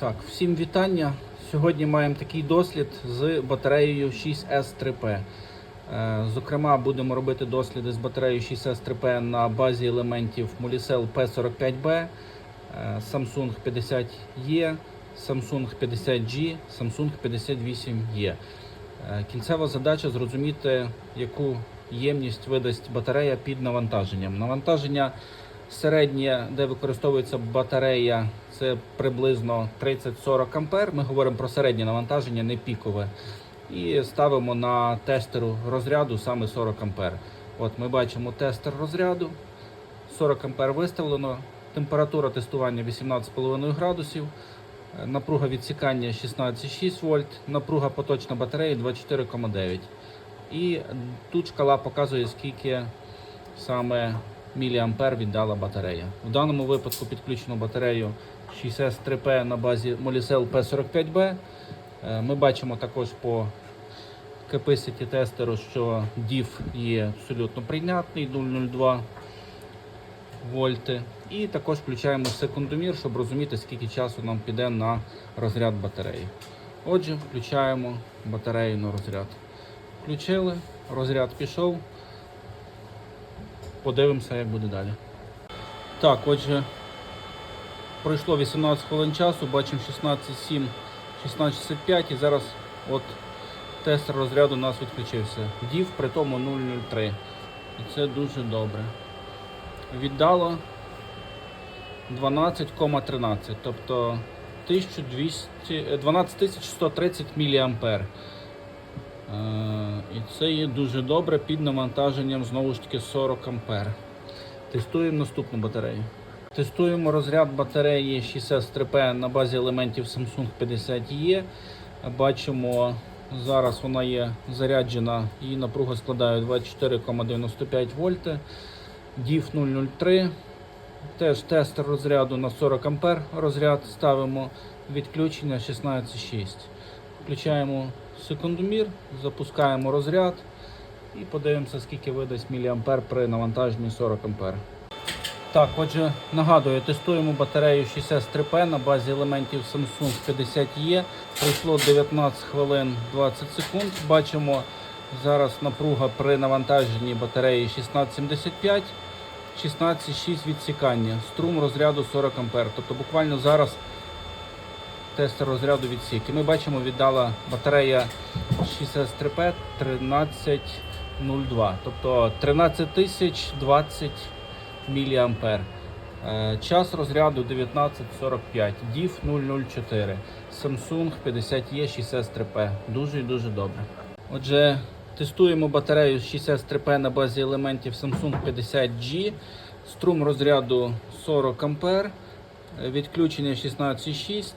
Так, всім вітання. Сьогодні маємо такий дослід з батареєю 6S3P. Е, Зокрема, будемо робити досліди з батареєю 6S3P на базі елементів Molicel P45B, е, Samsung 50E, Samsung 50G, Samsung 58E. Е, Кінцева задача зрозуміти, яку ємність видасть батарея під навантаженням. Навантаження середнє, де використовується батарея, це приблизно 30-40 ампер. Ми говоримо про середнє навантаження, не пікове. І ставимо на тестеру розряду саме 40 ампер. От ми бачимо тестер розряду. 40 ампер виставлено. Температура тестування 18,5 градусів. Напруга відсікання 16,6 вольт, напруга поточна батареї 24,9. І тут шкала показує, скільки саме міліампер віддала батарея. В даному випадку підключено батарею 6S3P на базі Molicel P45B. Е, Ми бачимо також по capacity тестеру, що DIF є абсолютно прийнятний 0,02 вольти. І також включаємо секундомір, щоб розуміти, скільки часу нам піде на розряд батареї. Отже, включаємо батарею на розряд. Включили, розряд пішов. Подивимося, як буде далі. Так, отже, пройшло 18 хвилин часу, бачимо 16.7, 16.65 і зараз от тестер розряду у нас відключився. Дів при тому 0,03. І це дуже добре. Віддало 12,13, тобто 1200, е, 12130 мА. Е, І це є дуже добре під навантаженням знову ж таки 40 ампер. Тестуємо наступну батарею. Тестуємо розряд батареї 6S3P на базі елементів Samsung 50E. Бачимо, зараз вона є заряджена, її напруга складає 24,95 вольти. DIF 003. Теж тестер розряду на 40 ампер розряд ставимо відключення 16,6. Включаємо секундомір, запускаємо розряд і подивимося, скільки видасть міліампер при навантаженні 40 ампер. Так, отже, нагадую, тестуємо батарею 6S3P на базі елементів Samsung 50E. Пройшло 19 хвилин 20 секунд. Бачимо зараз напруга при навантаженні батареї 1675, 16,6 відсікання, струм розряду 40 А. Тобто буквально зараз тестер розряду відсік. І ми бачимо, віддала батарея 6S3P 1302, тобто 13020 мА. Е, Час розряду 19.45, DIF 004, Samsung 50E 6S3P. Дуже і дуже добре. Отже, тестуємо батарею 6S3P на базі елементів Samsung 50G. Струм розряду 40 А, відключення 16,6,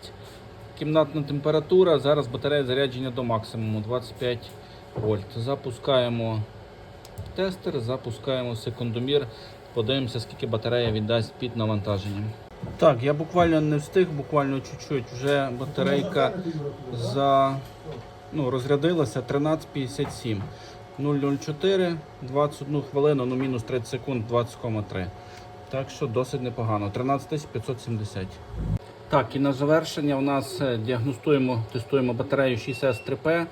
кімнатна температура. Зараз батарея зарядження до максимуму 25 вольт. Запускаємо тестер, запускаємо секундомір. Подивимося, скільки батарея віддасть під навантаженням. Так, я буквально не встиг, буквально чуть-чуть. Вже батарейка за, ну, розрядилася 13.57. 0,04, 21 хвилину, ну мінус 30 секунд, 20,3. Так що досить непогано. 13570. Так, і на завершення у нас е, діагностуємо, тестуємо батарею 6S3P,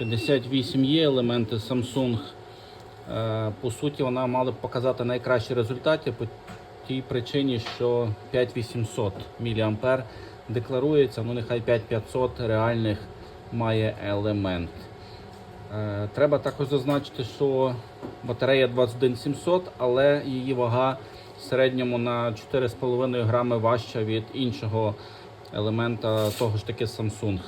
58E, елементи Samsung. Е, По суті, вона мала б показати найкращі результати по тій причині, що 5800 мА декларується, ну нехай 5500 реальних має елемент. Е, Треба також зазначити, що батарея 21700, але її вага в середньому на 4,5 грами важча від іншого елемента того ж таки Samsung.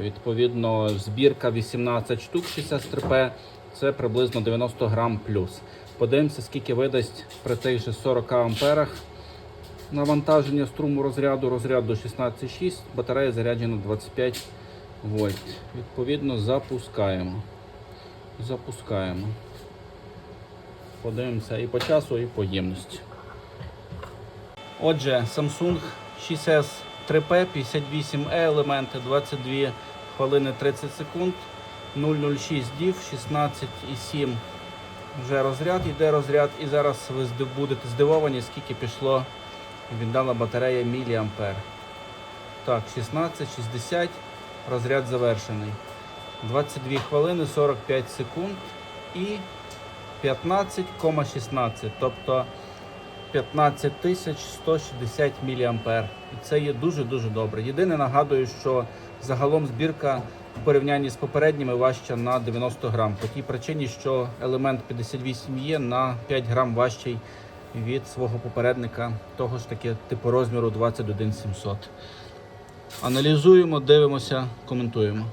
Відповідно, збірка 18 штук 63P це приблизно 90 грам плюс. Подивимося, скільки видасть при тих же 40 амперах навантаження струму розряду, розряду 16,6, батарея заряджена 25 вольт. Відповідно, запускаємо. Запускаємо. Подивимося і по часу, і по ємності. Отже, Samsung 6S 3P 58E елементи 22 хвилини 30 секунд. 006 DIV 16,7 вже розряд, йде розряд, і зараз ви будете здивовані, скільки пішло, віддала батарея міліампер. Так, 16,60. Розряд завершений. 22 хвилини 45 секунд і 15,16. Тобто 15 160 мА. І це є дуже-дуже добре. Єдине нагадую, що загалом збірка в порівнянні з попередніми важча на 90 грам. По тій причині, що елемент 58 є на 5 грам важчий від свого попередника, того ж таки типу розміру 21700. Аналізуємо, дивимося, коментуємо.